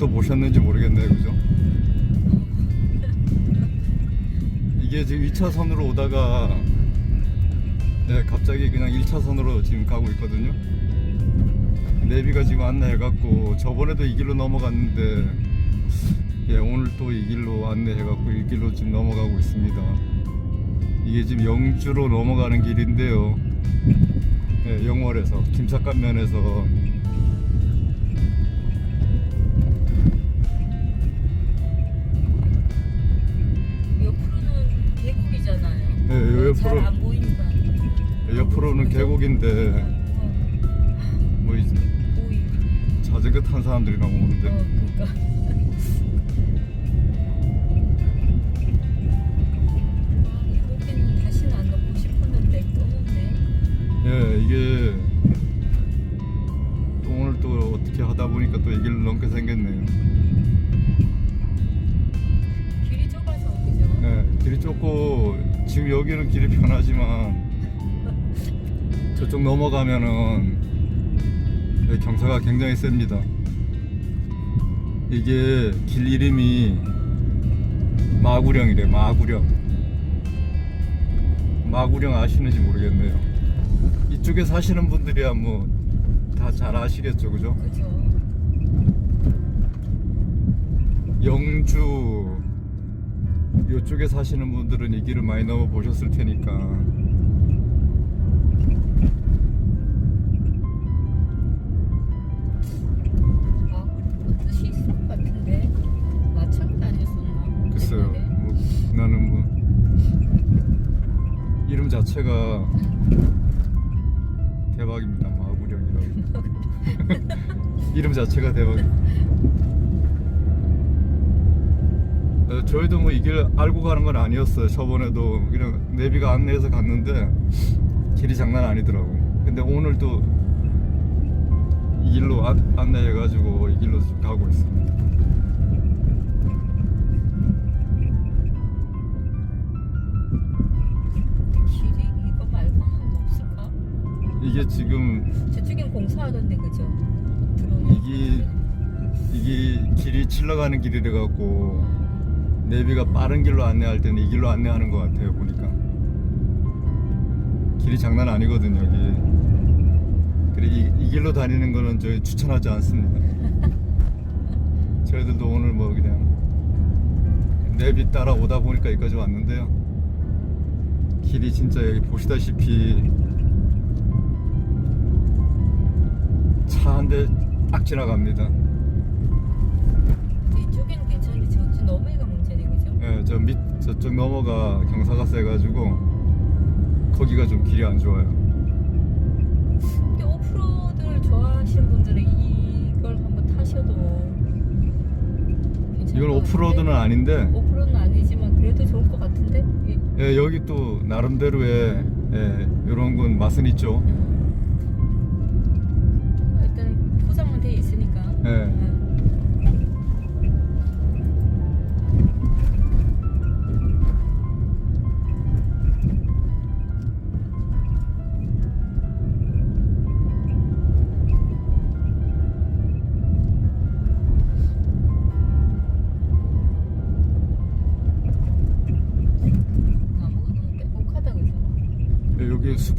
국도 보셨는지 모르겠네요, 그죠? 이게 지금 2차선으로 오다가 네, 갑자기 그냥 1차선으로 지금 가고 있거든요. 내비가 지금 안내해갖고 저번에도 이 길로 넘어갔는데 예, 오늘 또 이 길로 안내해갖고 이 길로 지금 넘어가고 있습니다. 이게 지금 영주로 넘어가는 길인데요. 예, 영월에서 김삿갓면에서 옆으로 잘안 보인다. 옆으로는 계곡인데 뭐 이제 보이. 자전거 탄 사람들이 어, 넘어오는데 그러니까. 아, 이곳에는 다시는 안 넣고 싶었는데 또 넣네. 예 이게 또 오늘 또 어떻게 하다 보니까 또이 길을 넘게 생겼네요. 길이 좁아서 그죠? 예 길이 좁고 지금 여기는 길이 편하지만 저쪽 넘어가면은 예, 경사가 굉장히 셉니다. 이게 길 이름이 마구령이래 마구령 마구령 아시는지 모르겠네요 이쪽에 사시는 분들이야 뭐 다 잘 아시겠죠 그죠 그죠? 영주 이쪽에 사시는 분들은 이 길을 많이 넘어 보셨을 테니까 아, 그 뜻이 있을 것 같은데 맞춰 다녔었나? 글쎄요 옛날에? 뭐, 나는 뭐 이름 자체가 대박입니다 마구령이라고 이름 자체가 대박 어, 저희도 뭐 이 길 알고 가는 건 아니었어요 저번에도 그냥 내비가 안내해서 갔는데 길이 장난 아니더라고 근데 오늘 또 이 길로 안, 안내해가지고 이 길로 가고 있습니다 길이 이거 말고는 없을까? 이게 지금 저쪽엔 공사하던데 그죠? 들어오는 이게 이게 길이 칠러가는 길이래 갖고 내비가 빠른 길로 안내할 때는 이 길로 안내하는 것 같아요 보니까. 길이 장난 아니거든요 여기. 그래 이, 이 길로 다니는 거는 저희 추천하지 않습니다. 저희들도 오늘 뭐 그냥 내비 따라 오다 보니까 여기까지 왔는데요. 길이 진짜 여기 보시다시피 차 한 대 딱 지나갑니다 예, 저 밑 저쪽 넘어가 경사가 세가지고 거기가 좀 길이 안 좋아요. 근데 오프로드를 좋아하시는 분들은 이걸 한번 타셔도 괜찮을 이건 것 오프로드는 같은데? 아닌데 오프로드는 아니지만 그래도 좋을 것 같은데 이- 예, 여기 또 나름대로의 예, 이런 건 맛은 있죠. 음. 일단 포장은 돼 있으니까 예. 음.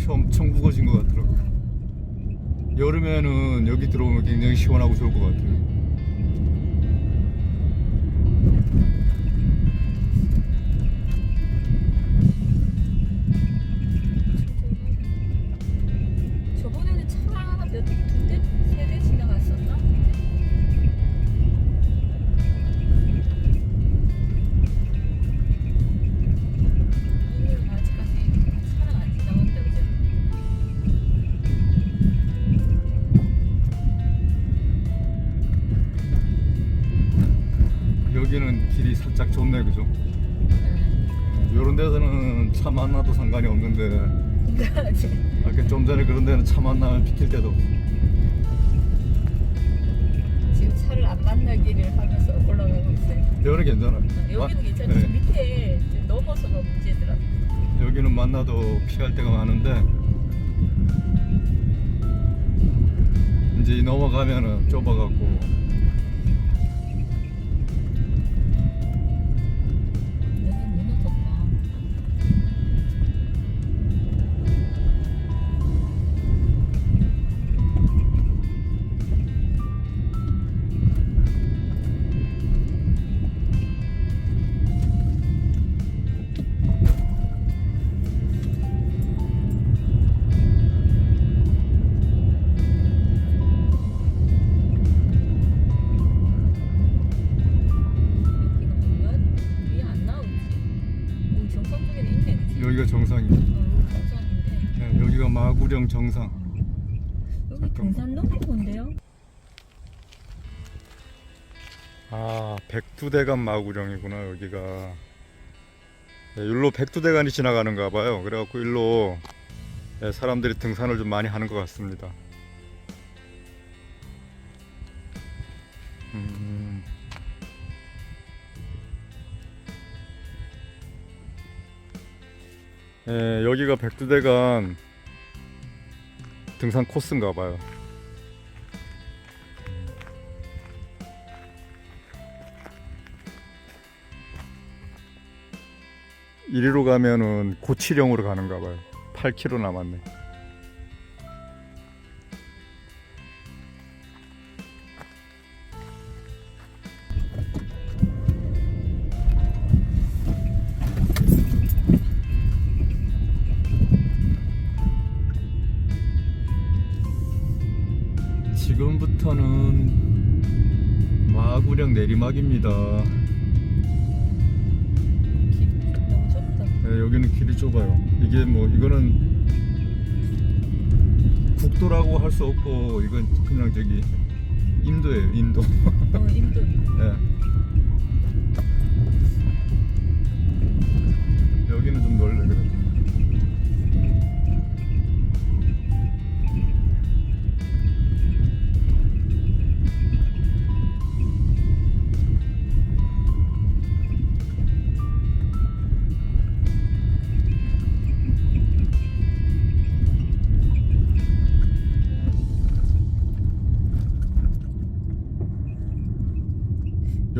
숲이 엄청 묵어진 것 같더라고. 요 여름에는 여기 들어오면 굉장히 시원하고 좋을 것 같아요. 길이 살짝 좁네, 그죠? 네. 이런 데서는 차 만나도 상관이 없는데 네. 아까 좀 전에 그런 데는 차 만나면 비킬 없어. 지금 차를 안 만나기를 하면서 올라가고 있어요. 여기는 괜찮아. 여기는 괜찮지. 네. 밑에 넘어서가 문제더라. 여기는 만나도 피할 데가 많은데 이제 이 넘어가면은 좁아갖고 마구령 정상. 여기 등산 너무 좋은데요? 아 백두대간 마구령이구나 여기가. 네, 일로 백두대간이 지나가는가 봐요. 그래갖고 일로 네, 사람들이 등산을 좀 많이 하는 것 같습니다. 음. 예, 여기가 백두대간 등산 코스인가 봐요 이리로 가면은 고치령으로 가는가 봐요. 8km 남았네. 지금부터는 마구령 내리막입니다. 길 너무 좁다. 네, 여기는 길이 좁아요. 이게 뭐 이거는 국도라고 할 수 없고 이건 그냥 저기 인도예요, 인도. 어, 인도. 네. 여기는 좀 넓네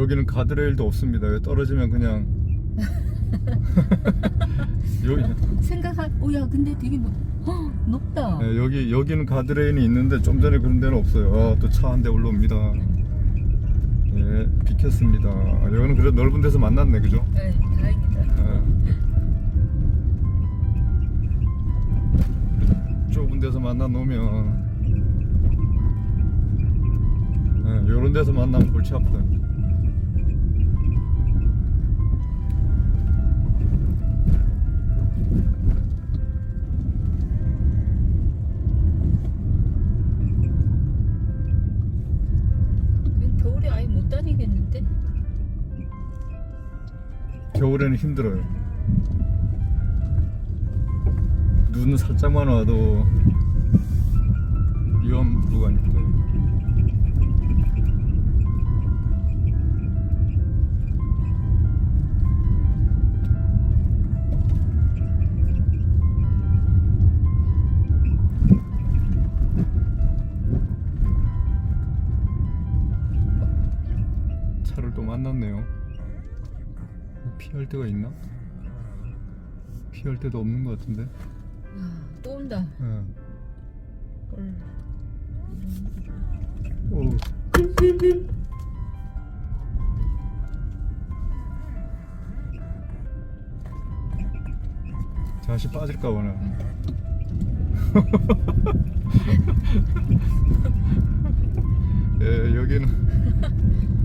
여기는 가드레일도 없습니다. 여기 떨어지면 그냥 여기 생각한, 오, 야, 근데 되게 높, 헉, 높다. 네, 여기 여기는 가드레일이 있는데 좀 전에 그런 데는 없어요. 아, 또 차 한 대 올라옵니다. 예, 비켰습니다. 아, 여기는 그래도 넓은 데서 만났네, 그죠? 네, 다행이다. 예. 좁은 데서 만나 놓으면 예, 이런 데서 만나면 골치 아프다. 다니겠는데? 겨울에는 힘들어요. 눈 살짝만 와도 위험 구간입 차를 또 만났네요. 피할 데가 있나? 피할 데도 없는 것 같은데. 아, 또 온다. 예. 헐. 오. 다시 빠질까 보네. 예, 여기는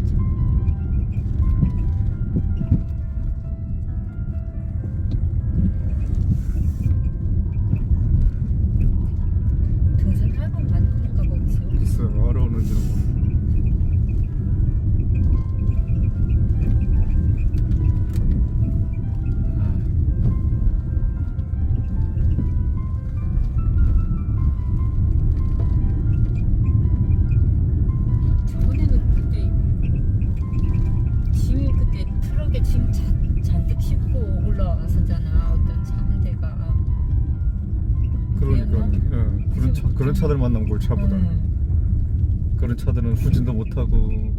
그러니까 기억나? 예, 그런 차 차들은 후진도 못하고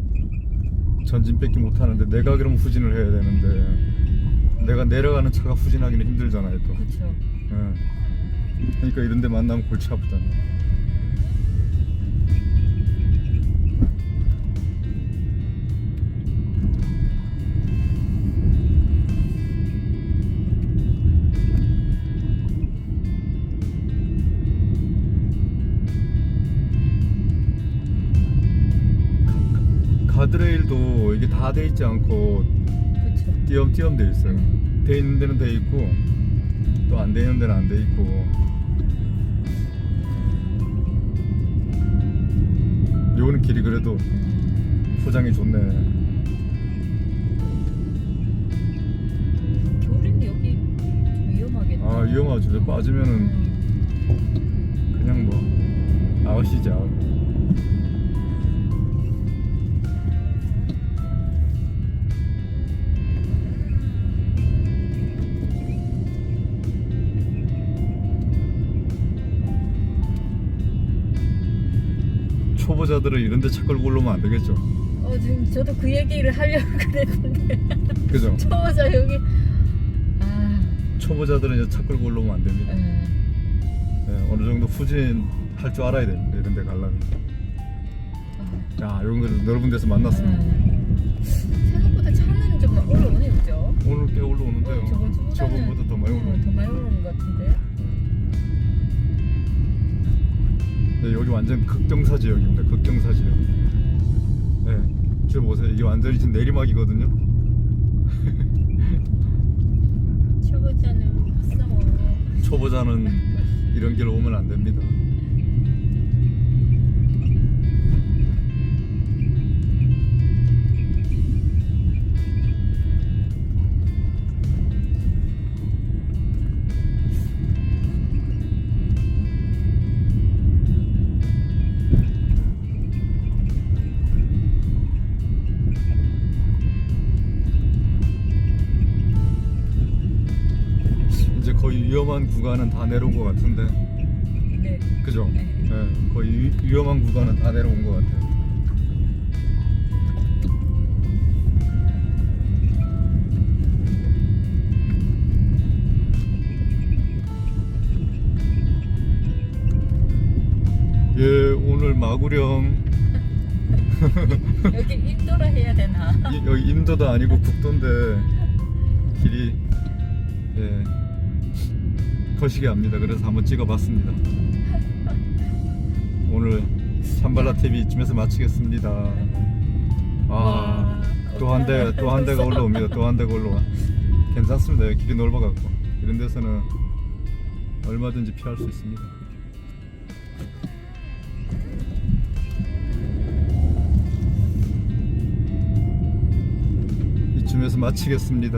전진 뺏기 못하는데 내가 그러면 후진을 해야 되는데 내가 내려가는 차가 후진하기는 힘들잖아요 또 그렇죠. 예. 그러니까 이런 데 만나면 골치 아프잖아요 가드레일도 이게 다 돼 있지 않고. 띄엄띄엄 돼 있어요. 돼 있는 데는 돼 있고 또 안 돼 있는 데는 안 돼 있고. 요거는 길이 그래도 포장이 좋네. 겨울엔 여기 좀 위험하겠다. 아 위험하죠. 저 빠지면은 음. 그냥 뭐 아웃이지 아웃. 초보자들은 이런 데 차 끌고 올라오면 안 되겠죠. 어 지금 저도 그 얘기를 하려고 그랬는데 그죠? 초보자 여기 아 초보자들은 이제 차 끌고 올라오면 안 됩니다. 예. 네, 어느 정도 후진 할 줄 알아야 됩니다. 이런 데 가려면. 아, 야, 이런 거 넓은 데서 만났습니다. 예. 생각보다 차는 좀 올라오네 그죠? 오늘 꽤 올라오는데요. 어, 저번 저번보다 더 많이. 더 많이 올라오는 것 같은데. 네, 여기 완전 극경사 지역입니다. 극경사 지역. 네, 지금 보세요. 이게 완전히 지금 내리막이거든요. 초보자는. 초보자는 이런 길 오면 안 됩니다. 구간은 다 내려온 것 같은데. 네. 그죠? 네. 네, 거의 위, 위험한 구간은 다 내려온 것 같아요. 예, 오늘 마구령 여기 인도라 해야 되나? 이- 여기 임도도 아니고 국도인데 길이 예 거시기 합니다. 그래서 한번 찍어봤습니다. 오늘 산발라 TV 이쯤에서 마치겠습니다. 아, 또 한 대 또 한 대가 올라옵니다. 또 한 대가 올라와. 괜찮습니다. 길이 넓어갖고 이런 데서는 얼마든지 피할 수 있습니다. 이쯤에서 마치겠습니다.